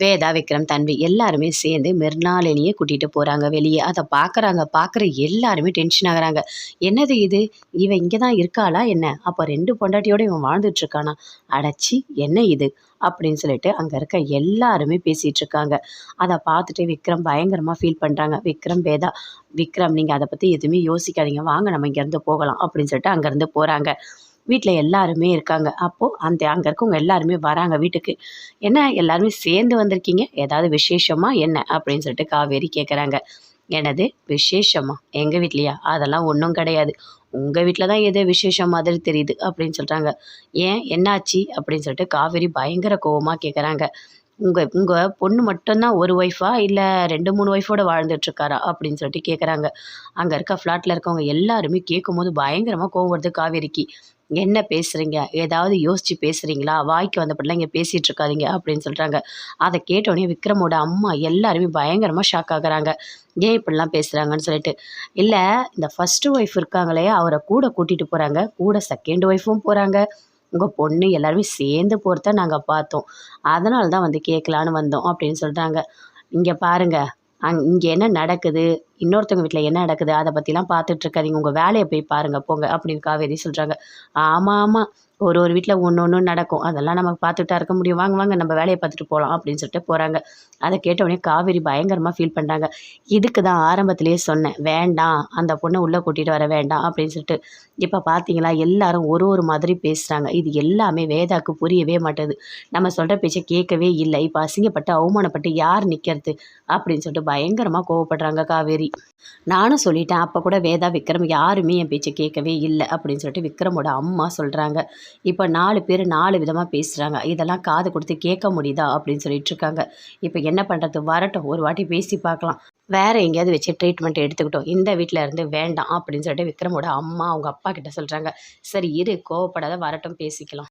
வேதா விக்ரம் தன்வி எல்லாருமே சேர்ந்து மிர்னாலினியை கூட்டிகிட்டு போகிறாங்க வெளியே. அதை பார்க்குறாங்க பார்க்குற எல்லாருமே டென்ஷன் ஆகுறாங்க. என்னது இது? இவன் இங்கே தான் இருக்காளா என்ன? அப்போ ரெண்டு பொண்டாட்டியோட இவன் வாழ்ந்துட்டுருக்கானா அடைச்சி என்ன இது? அப்படின்னு சொல்லிட்டு அங்கே இருக்க எல்லாருமே பேசிகிட்டு இருக்காங்க. அதை பார்த்துட்டு விக்ரம் பயங்கரமாக ஃபீல் பண்ணுறாங்க விக்ரம் வேதா விக்ரம் நீங்கள் அதை பற்றி எதுவுமே யோசிக்காதீங்க. வாங்க நம்ம இங்கேருந்து போகலாம் அப்படின்னு சொல்லிட்டு அங்கேருந்து போகிறாங்க வீட்டில் எல்லாருமே இருக்காங்க. அப்போது அந்த அங்கே இருக்கவங்க எல்லாருமே வராங்க வீட்டுக்கு. என்ன எல்லாருமே சேர்ந்து வந்திருக்கீங்க? ஏதாவது விசேஷமா? என்ன? அப்படின்னு சொல்லிட்டு காவேரி கேட்குறாங்க எனது விசேஷமா? எங்கள் வீட்லையா? அதெல்லாம் ஒன்றும் கிடையாது. உங்கள் வீட்டில் தான் ஏதோ விசேஷம் மாதிரி தெரியுது அப்படின்னு சொல்கிறாங்க ஏன்? என்னாச்சு? அப்படின்னு சொல்லிட்டு காவேரி பயங்கர கோவமாக கேட்குறாங்க உங்கள் உங்கள் பொண்ணு மட்டும்தான் ஒரு ஒய்ஃபா இல்லை ரெண்டு மூணு ஒய்ஃபோட வாழ்ந்துட்டுருக்காரா? அப்படின்னு சொல்லிட்டு கேட்குறாங்க அங்கே இருக்க ஃப்ளாட்டில் இருக்கவங்க எல்லாருமே கேட்கும்போது பயங்கரமாக கோவம் வருது காவேரிக்கு. என்ன பேசுகிறீங்க ஏதாவது யோசித்து பேசுகிறீங்களா வாய்க்கு வந்தப்படலாம் இங்கே பேசிகிட்டு இருக்காதீங்க அப்படின்னு சொல்கிறாங்க அதை கேட்டோடனே விக்ரமோட அம்மா எல்லாருமே பயங்கரமாக ஷாக் ஆகுறாங்க. ஏன் இப்படிலாம் பேசுகிறாங்கன்னு சொல்லிட்டு. இல்லை இந்த ஃபஸ்ட்டு ஒய்ஃப் இருக்காங்களே அவரை கூட கூட்டிகிட்டு போகிறாங்க கூட செகண்ட் ஒய்ஃபும் போகிறாங்க உங்கள் பொண்ணு எல்லாருமே சேர்ந்து போகிறத நாங்கள் பார்த்தோம். அதனால தான் வந்து கேட்கலான்னு வந்தோம் அப்படின்னு சொல்கிறாங்க இங்கே பாருங்கள் அங் இங்கே என்ன நடக்குது? இன்னொருத்தவங்க வீட்டில் என்ன நடக்குது அதை பற்றிலாம் பார்த்துட்ருக்காதீங்க உங்கள் வேலையை போய் பாருங்கள் போங்க அப்படின்னு காவேரி சொல்கிறாங்க ஆமாம் ஆமாம் ஒரு ஒரு வீட்டில் ஒன்று ஒன்று நடக்கும். அதெல்லாம் நம்ம பார்த்துட்டா இருக்க முடியும். வாங்க வாங்க நம்ம வேலையை பார்த்துட்டு போகலாம் அப்படின்னு சொல்லிட்டு போகிறாங்க அதை கேட்டவுடனே காவேரி பயங்கரமாக ஃபீல் பண்ணுறாங்க இதுக்கு தான் ஆரம்பத்திலேயே சொன்னேன் வேண்டாம் அந்த பொண்ணை உள்ளே கூட்டிகிட்டு வர வேண்டாம் அப்படின்னு சொல்லிட்டு. இப்போ பார்த்தீங்களா எல்லாரும் ஒரு ஒரு மாதிரி பேசுகிறாங்க இது எல்லாமே வேதாக்கு புரியவே மாட்டேது. நம்ம சொல்கிற பேச்சை கேட்கவே இல்லை. இப்போ அசிங்கப்பட்டு அவமானப்பட்டு யார் நிற்கிறது அப்படின்னு சொல்லிட்டு பயங்கரமாக கோவப்படுறாங்க காவேரி. நானும் சொல்லிட்டேன் அப்போ கூட வேதா விக்ரம் யாருமே என் பேச்சை கேட்கவே இல்லை அப்படின்னு சொல்லிட்டு விக்ரமோட அம்மா சொல்கிறாங்க இப்போ நாலு பேர் நாலு விதமாக பேசுகிறாங்க இதெல்லாம் காது கொடுத்து கேட்க முடியுதா அப்படின்னு சொல்லிட்டு இருக்காங்க. இப்போ என்ன பண்ணுறது வரட்டும் ஒரு வாட்டி பேசி பார்க்கலாம். வேறு எங்கேயாவது வச்சு ட்ரீட்மெண்ட் எடுத்துக்கிட்டோம். இந்த வீட்டில் இருந்து வேண்டாம் அப்படின்னு சொல்லிட்டு விக்ரமோட அம்மா அவங்க அப்பா கிட்ட சொல்கிறாங்க சரி இரு கோவப்படாத வரட்டும் பேசிக்கலாம்.